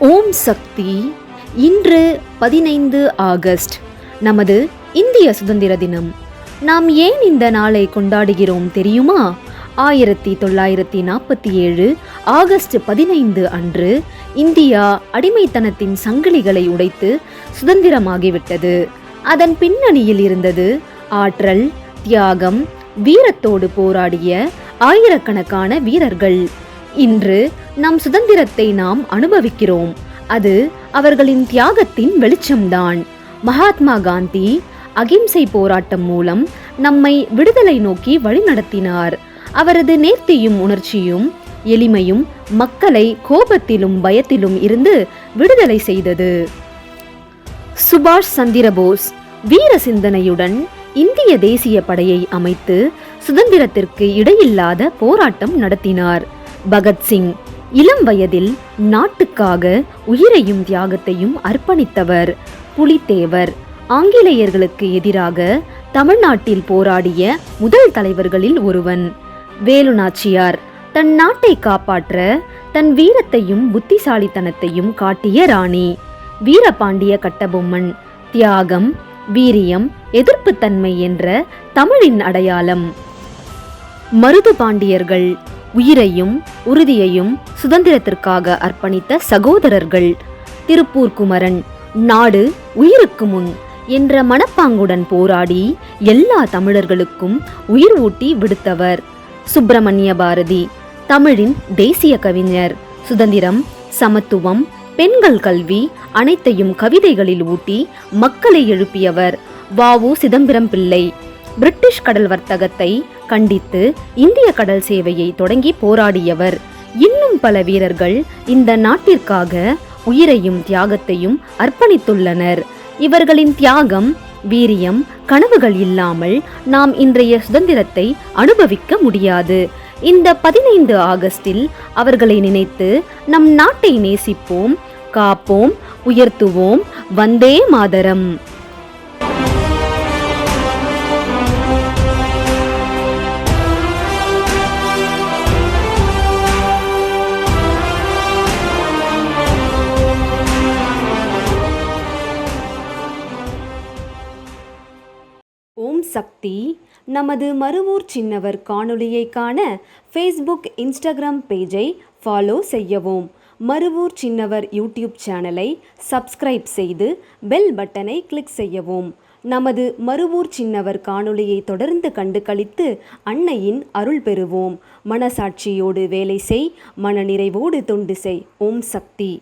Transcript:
ஓம் சக்தி. இன்று பதினைந்து ஆகஸ்ட். நமது இந்திய சுதந்திர தினம். நாம் ஏன் இந்த நாளை கொண்டாடுகிறோம் தெரியுமா? ஆயிரத்தி தொள்ளாயிரத்தி நாற்பத்தி ஏழு ஆகஸ்ட் பதினைந்து அன்று இந்தியா அடிமைத்தனத்தின் சங்கிலிகளை உடைத்து சுதந்திரமாகிவிட்டது. அதன் பின்னணியில் இருந்தது ஆற்றல் தியாகம் வீரத்தோடு போராடிய ஆயிரக்கணக்கான வீரர்கள். இன்று நம் சுதந்திரத்தை நாம் அனுபவிக்கிறோம். அது அவர்களின் தியாகத்தின் வெளிச்சம்தான். மகாத்மா காந்தி அகிம்சை போராட்டம் மூலம் நம்மை விடுதலை நோக்கி வழிநடத்தினார் அவரது நேர்த்தியும் உணர்ச்சியும் எளிமையும் மக்களை கோபத்திலும் பயத்திலும் இருந்து விடுதலை செய்தது. சுபாஷ் சந்திரபோஸ் வீர சிந்தனையுடன் இந்திய தேசிய படையை அமைத்து சுதந்திரத்திற்கு இடையில்லாத போராட்டம் நடத்தினார். பகத்சிங் இளம் வயதில் நாட்டுக்காக உயிரையும் தியாகத்தையும் அர்ப்பணித்தவர் புலித்தேவர். ஆங்கிலேயர்களுக்கு எதிராக தமிழ்நாட்டில் போராடிய முதல் தலைவர்களில் ஒருவன். வேலுநாச்சியார் தன் நாட்டை காப்பாற்ற தன் வீரத்தையும் புத்திசாலித்தனத்தையும் காட்டிய ராணி. வீரபாண்டிய கட்டபொம்மன் தியாகம் வீரியம் எதிர்ப்புத்தன்மை என்ற தமிழின் அடையாளம். மருது பாண்டியர்கள் உயிரையும் உறுதியையும் சுதந்திரத்திற்காக அர்ப்பணித்த சகோதரர்கள். திருப்பூர் குமரன் நாடு உயிருக்கு முன் என்ற மனப்பாங்குடன் போராடி எல்லா தமிழர்களுக்கும் உயிர் ஊட்டி விடுத்தவர். சுப்பிரமணிய பாரதி தமிழின் தேசிய கவிஞர். சுதந்திரம் சமத்துவம் பெண்கள் கல்வி அனைத்தையும் கவிதைகளில் ஊட்டி மக்களை எழுப்பியவர். வாவு சிதம்பரம் பிள்ளை. பிரிட்டிஷ் கடல் வர்த்தகத்தை கண்டித்து இந்திய கடல் சேவையை தொடங்கி போராடியவர். இன்னும் பல வீரர்கள் இந்த நாட்டிற்காக உயிரையும் தியாகத்தையும் அர்ப்பணித்துள்ளனர். இவர்களின் தியாகம் வீரியம் கனவுகள் இல்லாமல் நாம் இன்றைய சுதந்திரத்தை அனுபவிக்க முடியாது. இந்த பதினைந்து ஆகஸ்டில் அவர்களை நினைத்து நம் நாட்டை நேசிப்போம் காப்போம் உயர்த்துவோம். வந்தே மாதரம்! சக்தி நமது மறுவூர் சின்னவர் காணொளியை காண ஃபேஸ்புக் இன்ஸ்டாகிராம் பேஜை ஃபாலோ செய்யவும். மறுவூர் சின்னவர் யூடியூப் சேனலை சப்ஸ்கிரைப் செய்து பெல் பட்டனை கிளிக் செய்யவும். நமது மறுவூர் சின்னவர் காணொளியை தொடர்ந்து கண்டு கழித்து அன்னையின் அருள் பெறுவோம். மனசாட்சியோடு வேலை செய் மனநிறைவோடு தொண்டு செய். ஓம் சக்தி.